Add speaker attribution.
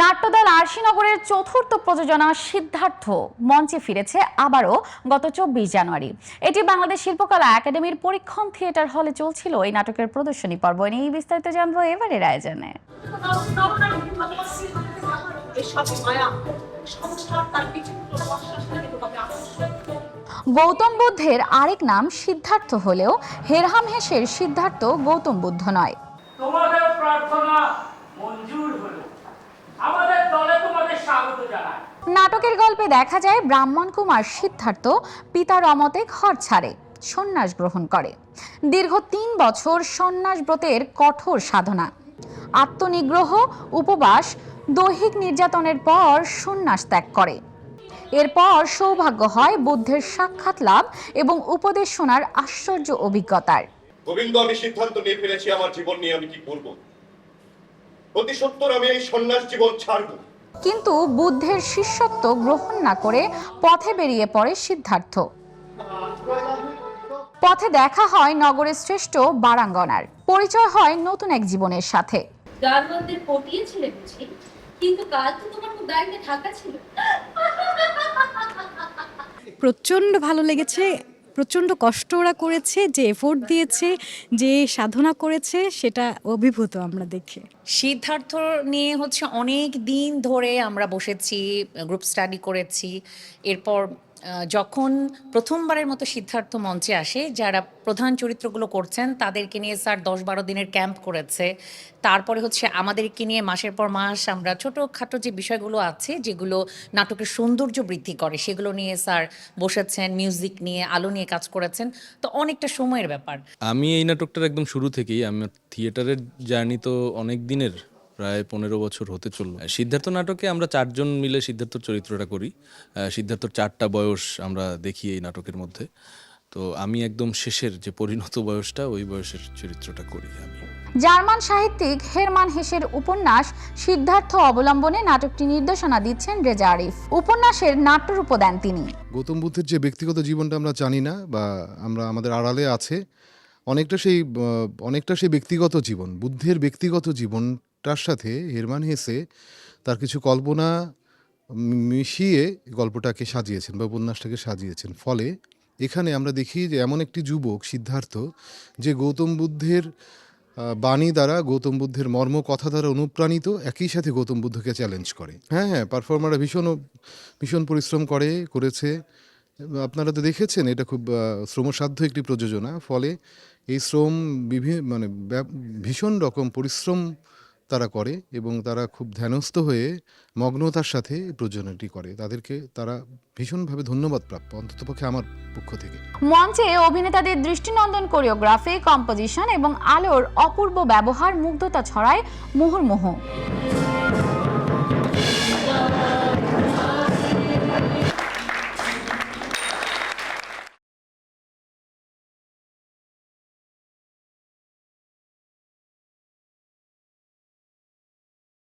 Speaker 1: নাট্যদল আরশিনগরের চতুর্থ প্রযোজনা সিদ্ধার্থ মঞ্চে ফিরেছে আবারও গত চব্বিশ জানুয়ারি। এটি বাংলাদেশ শিল্পকলা একাডেমির পরীক্ষণ থিয়েটার হলে চলছিল। এই নাটকের প্রদর্শনী পর্ব নিয়ে বিস্তারিত জানব এবারের আয়োজনে। গৌতম বুদ্ধের আরেক নাম সিদ্ধার্থ হলেও হেরহাম হেসের সিদ্ধার্থ গৌতম বুদ্ধ নয়
Speaker 2: হলো আমাদের দলে তোমাদের স্বাগত জানাই।
Speaker 1: নাটকের গল্পে দেখা যায় ব্রাহ্মণ কুমার সিদ্ধার্থ পিতার অমতে ঘর ছাড়ে সন্ন্যাস গ্রহণ করে। দীর্ঘ তিন বছর সন্ন্যাস ব্রতের কঠোর সাধনা। আত্মনিগ্রহ উপবাস দৈহিক নির্যাতনের পর সন্ন্যাস ত্যাগ করে। এরপর সৌভাগ্য হয় বুদ্ধের সাক্ষাৎ লাভ এবং উপদেশ শোনার আশ্চর্য অভিজ্ঞতার।
Speaker 3: গোবিন্দ আমি সিদ্ধান্ত নিয়ে ফেলেছি আমার জীবন নিয়ে আমি কি করব? অতি সত্তর আমি এই সন্ন্যাস জীবন ছাড়ব।
Speaker 1: কিন্তু বুদ্ধের শিষ্যত্ব গ্রহণ না করে পথে বেরিয়ে পড়ে সিদ্ধার্থ। পথে দেখা হয় নগরের শ্রেষ্ঠ বারাঙ্গনার। পরিচয় হয় নতুন এক জীবনের সাথে।
Speaker 4: গান মধ্যে পটিয়েছিলে বুঝি? কিন্তু কাল তো তোমার খুব দায়িত্বে ঢাকা ছিল।
Speaker 5: প্রচণ্ড ভালো লেগেছে। প্রচণ্ড কষ্ট ওরা করেছে, যে এফোর্ট দিয়েছে, যে সাধনা করেছে, সেটা অভিভূত আমরা দেখে।
Speaker 6: সিদ্ধার্থ নিয়ে হচ্ছে অনেক দিন ধরে আমরা বসেছি গ্রুপ স্টাডি করেছি, এরপর যখন প্রথমবারের মতো সিদ্ধার্থ মঞ্চে আসে, যারা প্রধান চরিত্রগুলো করছেন, তাদেরকে নিয়ে স্যার দশ বারো দিনের ক্যাম্প করেছে। তারপরে হচ্ছে আমাদেরকে নিয়ে মাসের পর মাস আমরা ছোটোখাটো যে বিষয়গুলো আছে, যেগুলো নাটকের সৌন্দর্য বৃদ্ধি করে, সেগুলো নিয়ে স্যার বসেছেন, মিউজিক নিয়ে, আলো নিয়ে কাজ করেছেন। তো অনেকটা সময়ের ব্যাপার।
Speaker 7: আমি এই নাটকটার একদম শুরু থেকেই আমার থিয়েটারের জার্নি তো অনেক দিনের। প্রায় পনেরো বছর হতে চলল। সিদ্ধার্থ নাটকে আমরা চারজন মিলে সিদ্ধার্থর চরিত্রটা করি। সিদ্ধার্থর চারটা বয়স আমরা দেখি এই নাটকের মধ্যে। তো আমি একদম শেষের যে পরিণত বয়সটা ওই বয়সের চরিত্রটা করি আমি।
Speaker 1: জার্মান সাহিত্যিক হেরমান হেসের উপন্যাস সিদ্ধার্থ অবলম্বনে নাটকটি নির্দেশনা দিচ্ছেন রেজা আরিফ। উপন্যাসের নাট্যরূপ দেন তিনি।
Speaker 8: গৌতম বুদ্ধের যে ব্যক্তিগত জীবনটা আমরা জানি না বা আমরা আমাদের আড়ালে আছে অনেকটা সেই অনেকটা সেই ব্যক্তিগত জীবন বুদ্ধের ব্যক্তিগত জীবনটার সাথে হেরমান হেসে তার কিছু কল্পনা মিশিয়ে গল্পটাকে সাজিয়েছেন বা উপন্যাসটাকে সাজিয়েছেন। ফলে এখানে আমরা দেখি যে এমন একটি যুবক, সিদ্ধার্থ, যে গৌতম বুদ্ধের বাণী দ্বারা, গৌতম বুদ্ধের মর্ম, কথা দ্বারা অনুপ্রাণিত, একই সাথে গৌতম বুদ্ধকে চ্যালেঞ্জ করে। হ্যাঁ হ্যাঁ পারফর্মাররা ভীষণ ভীষণ পরিশ্রম করে, করেছে। আপনারা তো দেখেছেন, এটা খুব শ্রমসাধ্য একটি প্রযোজনা। ফলে এই শ্রম বিভিন্ন মানে ভীষণ রকম পরিশ্রম তারা করে এবং তারা খুব ধ্যানস্থ হয়ে মগ্নতার সাথে প্রযোজনাটি করে। তাদেরকে তারা ভীষণভাবে ধন্যবাদ প্রাপ্য, অন্ততপক্ষে আমার পক্ষ থেকে।
Speaker 1: মঞ্চে অভিনেতাদের দৃষ্টিনন্দন, কোরিওগ্রাফি, কম্পোজিশন এবং আলোর অপূর্ব ব্যবহার, মুগ্ধতা ছড়ায় মুহুর্মুহু।